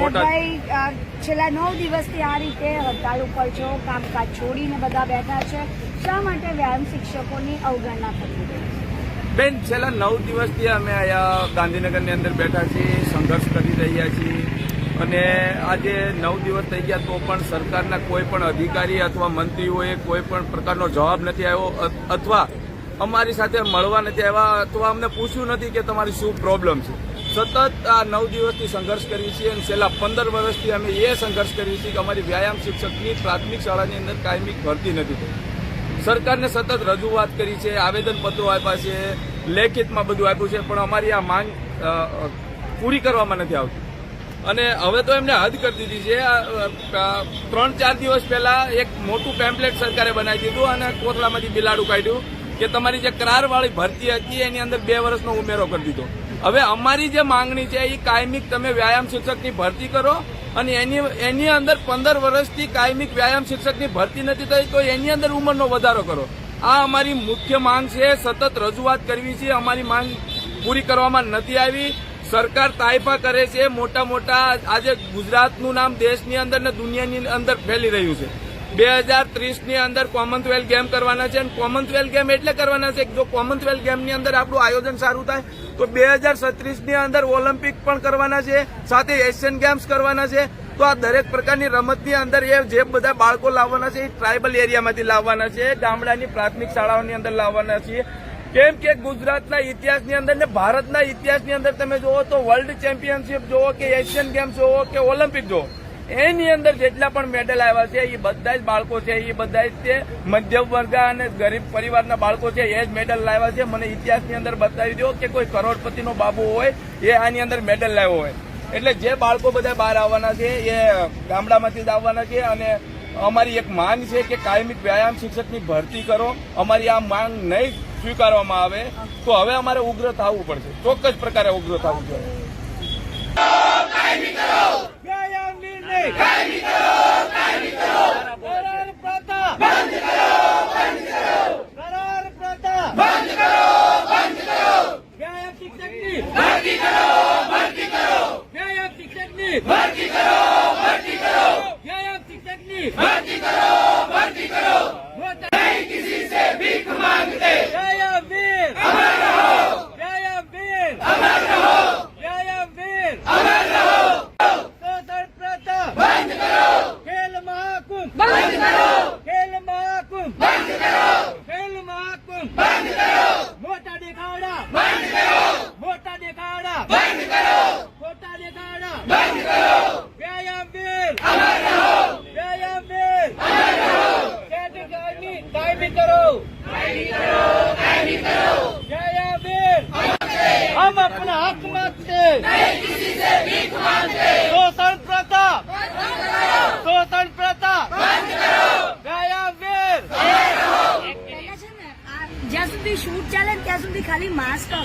ભરતભાઈ છેલ્લા નવ દિવસથી આ રીતે હડતાલ ઉપર છો કામકાજ છોડીને બધા બેઠા છે. શા માટે વ્યાયામ શિક્ષકોની અવગણના થતી બેન છેલ્લા નવ દિવસથી અમે અહીંયા ગાંધીનગરની અંદર બેઠા છીએ સંઘર્ષ કરી રહ્યા છીએ. અને આજે નવ દિવસ થઈ ગયા તો પણ સરકારના કોઈ પણ અધિકારી અથવા મંત્રીઓએ કોઈ પણ પ્રકારનો જવાબ નથી આવ્યો અથવા અમારી સાથે મળવા નથી આવ્યા. અથવા અમને પૂછ્યું નથી કે તમારી શું પ્રોબ્લેમ છે. સતત આ નવ દિવસથી સંઘર્ષ કરીએ છીએ અને છેલ્લા પંદર વર્ષથી અમે એ સંઘર્ષ કરીએ છીએ કે અમારી વ્યાયામ શિક્ષકની પ્રાથમિક શાળાની અંદર કાયમી ભરતી નથી થઈ. સરકારને સતત રજૂઆત કરી છે, આવેદનપત્રો આપ્યા છે, લેખિતમાં બધું આપ્યું છે, પણ અમારી આ માંગ પૂરી કરવામાં નથી આવતી. અને હવે તો એમને હદ કરી દીધી છે. ત્રણ ચાર દિવસ પહેલા એક મોટું પેમ્પલેટ સરકારે બનાવી દીધું અને કોથળામાંથી બિલાડું કાઢ્યું કે તમારી જે કરારવાળી ભરતી હતી એની અંદર બે વર્ષનો ઉમેરો કરી દીધો. હવે અમારી જે માંગણી છે એ કાયમિક તમે વ્યાયામ શિક્ષકની ભરતી કરો અને એની એની અંદર પંદર વર્ષથી કાયમિક વ્યાયામ શિક્ષકની ભરતી નથી થઈ, તો એની અંદર ઉંમરનો વધારો કરો. આ અમારી મુખ્ય માંગ છે, સતત રજૂઆત કરવી છે, અમારી માંગ પૂરી કરવામાં નથી આવી. સરકાર તાઇફા કરે છે, મોટા મોટા આજે ગુજરાતનું નામ દેશની અંદર ને દુનિયાની અંદર ફેલી રહ્યું છે. બે હજાર ત્રીસની અંદર કોમનવેલ્થ ગેમ કરવાના છે અને કોમનવેલ્થ ગેમ એટલે કરવાના છે જો કોમનવેલ્થ ગેમની અંદર આપણું આયોજન સારું થાય, તો બે હજાર સત્રીસની અંદર ઓલિમ્પિક પણ કરવાના છે, સાથે એશિયન ગેમ્સ કરવાના છે. તો આ દરેક પ્રકારની રમતની અંદર એ જે બધા બાળકો લાવવાના છે એ ટ્રાઇબલ એરિયામાંથી લાવવાના છે, ગામડાની પ્રાથમિક શાળાઓની અંદર લાવવાના છીએ કેમ કે ગુજરાતના ઇતિહાસની અંદર ને ભારતના ઇતિહાસની અંદર તમે જુઓ તો વર્લ્ડ ચેમ્પિયનશિપ જુઓ કે એશિયન ગેમ્સ જુઓ કે ઓલિમ્પિક જુઓ એની અંદર જેટલા પણ મેડલ આવ્યા છે, એ બધા જ બાળકો છે, એ બધા જ તે મધ્યમ વર્ગ અને ગરીબ પરિવારના બાળકો છે, એ જ મેડલ લાવ્યા છે. મને ઇતિહાસની અંદર બતાવી દો કે કોઈ કરોડપતિનો બાબુ હોય, એ આની અંદર મેડલ લાવ્યો હોય. એટલે જે બાળકો બધા બહાર આવવાના છે, એ ગામડામાંથી જ આવવાના છે અને અમારી એક માંગ છે કે કાયમિક વ્યાયામ શિક્ષકની ભરતી કરો. અમારી આ માંગ નહીં સ્વીકારવામાં આવે, તો હવે અમારે ઉગ્ર થવું પડશે. ચોક્કસ પ્રકારે ઉગ્ર થવું જોઈએ. ભરતી કરો ભરતી કરો ભરતી કરો સુધી શૂટ ચાલે ત્યાં સુધી ખાલી માસ્ક